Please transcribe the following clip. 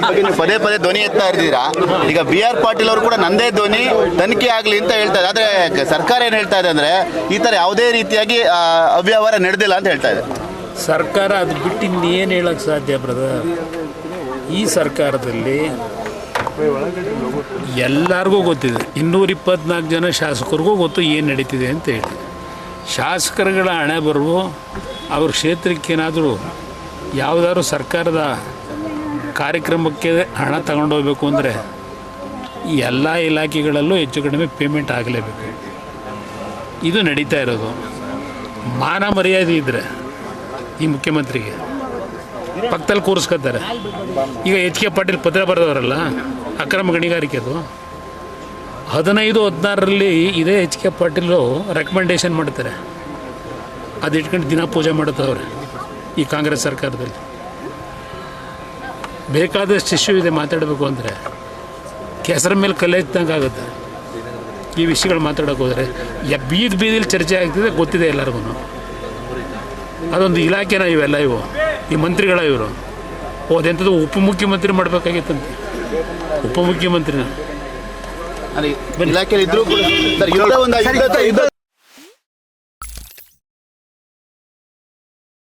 ಬಗ್ಗೆ ನೀವು ಪದೇ ಪದೇ ಧ್ವನಿ ಎತ್ತಾ ಇರ್ತೀರಾ ಈಗ ಬಿ ಆರ್ ಪಾಟೀಲ್ ಅವರು ಕೂಡ ನಂದೇ ಧ್ವನಿ, ತನಿಖೆ ಆಗಲಿ ಅಂತ ಹೇಳ್ತಾ ಇದೆ ಆದ್ರೆ ಸರ್ಕಾರ ಏನು ಹೇಳ್ತಾ ಇದೆ ಅಂದ್ರೆ, ಈ ಥರ ಯಾವುದೇ ರೀತಿಯಾಗಿ ಅವ್ಯವಹಾರ ನಡೆದಿಲ್ಲ ಅಂತ ಹೇಳ್ತಾ ಇದೆ. ಸರ್ಕಾರ ಅದು ಬಿಟ್ಟು ಇನ್ನೇನು ಹೇಳಕ್ಕೆ ಸಾಧ್ಯ ಬ್ರದರ್ ಈ ಸರ್ಕಾರದಲ್ಲಿ ಎಲ್ಲರಿಗೂ ಗೊತ್ತಿದೆ. ಇನ್ನೂರ ಇಪ್ಪತ್ನಾಲ್ಕು ಜನ ಶಾಸಕರಿಗೂ ಗೊತ್ತು ಏನು ನಡೀತಿದೆ ಅಂತ ಹೇಳಿ. ಶಾಸಕರುಗಳ ಹಣೆ ಬರುವ ಅವ್ರ ಕ್ಷೇತ್ರಕ್ಕೇನಾದರೂ ಯಾವುದಾದ್ರು ಸರ್ಕಾರದ ಕಾರ್ಯಕ್ರಮಕ್ಕೆ ಹಣ ತಗೊಂಡೋಗ್ಬೇಕು ಅಂದರೆ ಎಲ್ಲ ಇಲಾಖೆಗಳಲ್ಲೂ ಹೆಚ್ಚು ಕಡಿಮೆ ಪೇಮೆಂಟ್ ಆಗಲೇಬೇಕು. ಇದು ನಡೀತಾ ಇರೋದು. ಮಾನ ಮರ್ಯಾದೆ ಇದ್ದರೆ ಈ ಮುಖ್ಯಮಂತ್ರಿಗೆ. ಪಕ್ಕದಲ್ಲಿ ಕೂರಿಸ್ಕೊತಾರೆ. ಈಗ ಎಚ್ ಕೆ ಪಾಟೀಲ್ ಪತ್ರ ಬರೆದವರಲ್ಲ, ಅಕ್ರಮ ಗಣಿಗಾರಿಕೆದು ಹದಿನೈದು, ಹದಿನಾರರಲ್ಲಿ ಇದೇ ಎಚ್ ಕೆ ಪಾಟೀಲು ರೆಕಮೆಂಡೇಶನ್ ಮಾಡ್ತಾರೆ. ಅದು ಇಟ್ಕೊಂಡು ದಿನ ಪೂಜೆ ಮಾಡುತ್ತವ್ರೆ ಈ ಕಾಂಗ್ರೆಸ್ ಸರ್ಕಾರದಲ್ಲಿ. ಬೇಕಾದಷ್ಟು ಇಶ್ಯೂ ಇದೆ ಮಾತಾಡಬೇಕು ಅಂದರೆ ಕೆಸರ ಮೇಲೆ ಕಲೆ ಇದ್ದಂಗೆ ಆಗುತ್ತೆ. ಈ ವಿಷಯಗಳು ಮಾತಾಡೋಕೆ ಹೋದರೆ ಯ ಬೀದಿ ಬೀದಿಲಿ ಚರ್ಚೆ ಆಗ್ತಿದೆ ಗೊತ್ತಿದೆ ಎಲ್ಲರಿಗೂ ಅದೊಂದು ಇಲಾಖೆನ ಇವೆಲ್ಲ ಇವು. ಈ ಮಂತ್ರಿಗಳ ಇವರು. ಅದೆಂಥದ್ದು ಉಪಮುಖ್ಯಮಂತ್ರಿ ಮಾಡಬೇಕಾಗಿತ್ತಂತೆ. ಉಪಮುಖ್ಯಮಂತ್ರಿನ